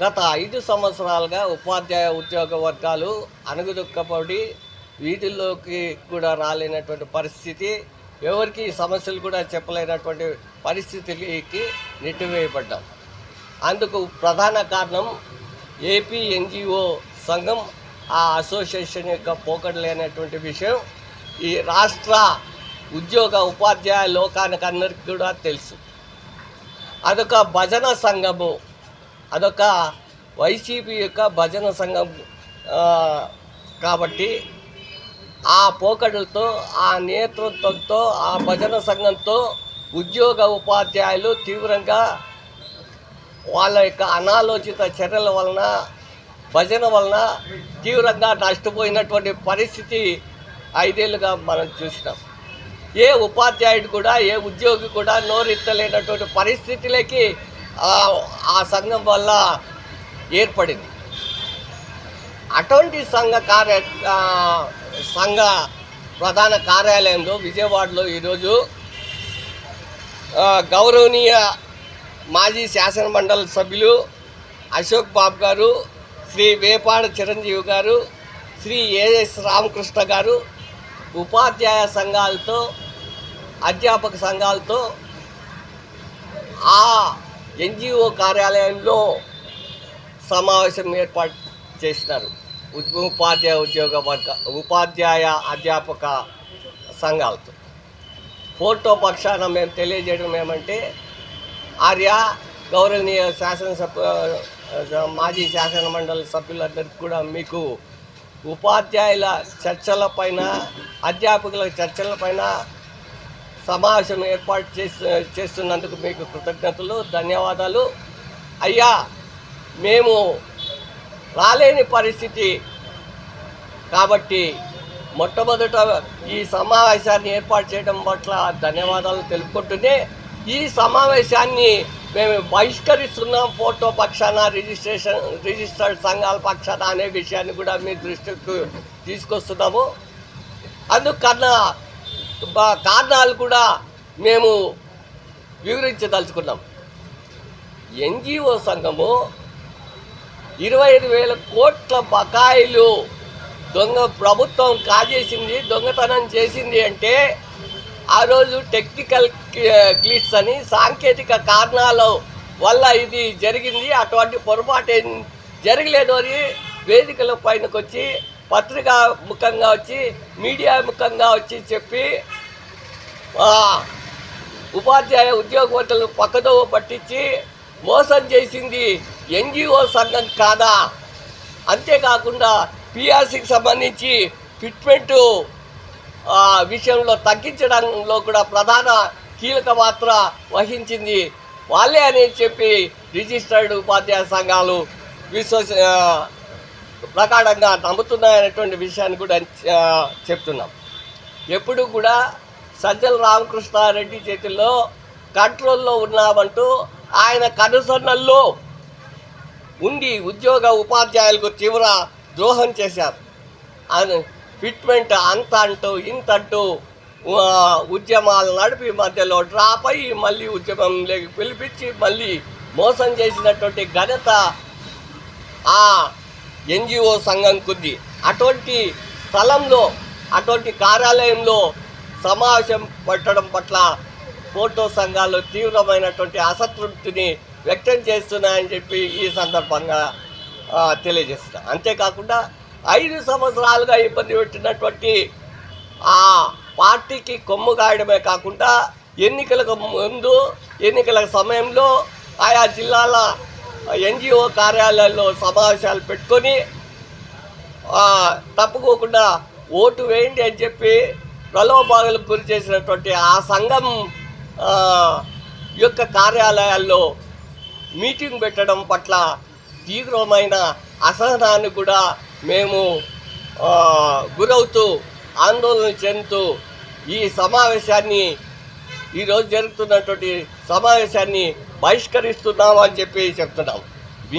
గత ఐదు సంవత్సరాలుగా ఉపాధ్యాయ ఉద్యోగ వర్గాలు అణుగుదొక్కబడి వీటిల్లోకి కూడా రాలేనటువంటి పరిస్థితి ఎవరికి ఈ సమస్యలు కూడా చెప్పలేనటువంటి పరిస్థితికి నెట్టివేయబడ్డాం. అందుకు ప్రధాన కారణం ఏపీ ఎన్జిఓ సంఘం ఆ అసోసియేషన్ యొక్క పోకడలేనటువంటి విషయం. ఈ రాష్ట్ర ఉద్యోగ ఉపాధ్యాయ లోకానికి అందరికీ కూడా తెలుసు. అదొక భజన సంఘము. అదొక వైసీపీ యొక్క భజన సంఘం కాబట్టి ఆ పోకడలతో ఆ నేతృత్వంతో ఆ భజన సంఘంతో ఉద్యోగ ఉపాధ్యాయులు తీవ్రంగా వాళ్ళ యొక్క అనాలోచిత చర్యల వలన భజన వలన తీవ్రంగా నష్టపోయినటువంటి పరిస్థితి ఐదేళ్ళుగా మనం చూసినాం. ఏ ఉపాధ్యాయుడు కూడా ఏ ఉద్యోగి కూడా నోరెత్తలేనటువంటి పరిస్థితిలోకి ఆ- సంఘం వల్ల ఏర్పడింది. అటువంటి సంఘ కార్య సంఘ ప్రధాన కార్యాలయంలో విజయవాడలో ఈరోజు గౌరవనీయ మాజీ శాసన మండలి సభ్యులు అశోక్ బాబు గారు శ్రీ వేపాడ చిరంజీవి గారు శ్రీ ఏఎస్ రామకృష్ణ గారు ఉపాధ్యాయ సంఘాలతో అధ్యాపక సంఘాలతో ఆ ఎన్జిఓ కార్యాలయంలో సమావేశం ఏర్పాటు చేసినారు. ఉపాధ్యాయ ఉద్యోగ వర్గ ఉపాధ్యాయ అధ్యాపక సంఘాలతో. ఫోటో పక్షాన మేము తెలియజేయడం ఏమంటే ఆర్య గౌరవనీయ శాసనసభ మాజీ శాసన మండలి సభ్యులందరికీ కూడా మీకు ఉపాధ్యాయుల చర్చలపైన అధ్యాపకుల చర్చలపైన సమావేశం ఏర్పాటు చేస్తు చేస్తున్నందుకు మీకు కృతజ్ఞతలు ధన్యవాదాలు. అయ్యా మేము రాలేని పరిస్థితి కాబట్టి మొట్టమొదట ఈ సమావేశాన్ని ఏర్పాటు చేయడం పట్ల ధన్యవాదాలు తెలుపుకుంటూనే ఈ సమావేశాన్ని మేము బహిష్కరిస్తున్నాం ఫోటో పక్షాన రిజిస్ట్రేషన్ రిజిస్టర్డ్ సంఘాల పక్షాన అనే విషయాన్ని కూడా మీ దృష్టికి తీసుకొస్తున్నాము. అందుకన్నా కారణాలు కూడా మేము వివరించదలుచుకున్నాం. ఎన్జిఓ సంఘము ఇరవై ఐదు వేల కోట్ల బకాయిలు దొంగ ప్రభుత్వం కాజేసింది దొంగతనం చేసింది అంటే ఆ రోజు టెక్నికల్ గ్లిట్స్ అని సాంకేతిక కారణాల వల్ల ఇది జరిగింది. అటువంటి పొరపాటు జరగలేదు అని వేదికల పైనకొచ్చి పత్రిక ముఖంగా వచ్చి మీడియా ముఖంగా వచ్చి చెప్పి ఉపాధ్యాయ ఉపాధ్యాయ ఉద్యోగవర్తలు పక్కదోవ పట్టించి మోసం చేసింది ఎన్జిఓ సంఘం కాదా? అంతేకాకుండా పిఆర్సీకి సంబంధించి ఫిట్మెంట్ విషయంలో తగ్గించడంలో కూడా ప్రధాన కీలక పాత్ర వహించింది. వాళ్ళే అని చెప్పి రిజిస్టర్డ్ ఉపాధ్యాయ సంఘాలు విశ్వస ప్రకారంగా నమ్ముతున్నాయనేటువంటి విషయాన్ని కూడా చెప్తున్నాం. ఎప్పుడు కూడా సజ్జల రామకృష్ణారెడ్డి చేతుల్లో కంట్రోల్లో ఉన్నామంటూ ఆయన కనుసన్నల్లో ఉండి ఉద్యోగ ఉపాధ్యాయులకు తీవ్ర ద్రోహం చేశారు. ఆయన ఫిట్మెంట్ అంత అంటూ ఇంత అంటూ ఉద్యమాలు నడిపి మధ్యలో డ్రాప్ అయ్యి మళ్ళీ ఉద్యమంలోకి పిలిపించి మళ్ళీ మోసం చేసినటువంటి ఘనత ఆ ఎన్జిఓ సంఘం కొద్ది అటువంటి స్థలంలో అటువంటి కార్యాలయంలో సమావేశం పెట్టడం పట్ల ఫోటో సంఘాలు తీవ్రమైనటువంటి అసంతృప్తిని వ్యక్తం చేస్తున్నాయని చెప్పి ఈ సందర్భంగా ఆ, తెలియజేస్తున్నా. అంతేకాకుండా ఐదు సంవత్సరాలుగా ఇబ్బంది పెట్టినటువంటి ఆ పార్టీకి కొమ్ము కాయడమే కాకుండా ఎన్నికలకు ముందు ఎన్నికల సమయంలో ఆయా జిల్లాల ఎన్జిఓ కార్యాలయాల్లో సమావేశాలు పెట్టుకొని తప్పుకోకుండా ఓటు వేయండి అని చెప్పి ప్రలోభాలకు గురి చేసినటువంటి ఆ సంఘం యొక్క కార్యాలయాల్లో మీటింగ్ పెట్టడం పట్ల తీవ్రమైన అసహనాన్ని కూడా మేము గురవుతూ ఆందోళన చెందుతూ ఈ సమావేశాన్ని ఈరోజు జరుగుతున్నటువంటి సమావేశాన్ని బహిష్కరిస్తున్నామని చెప్పి చెప్తున్నాం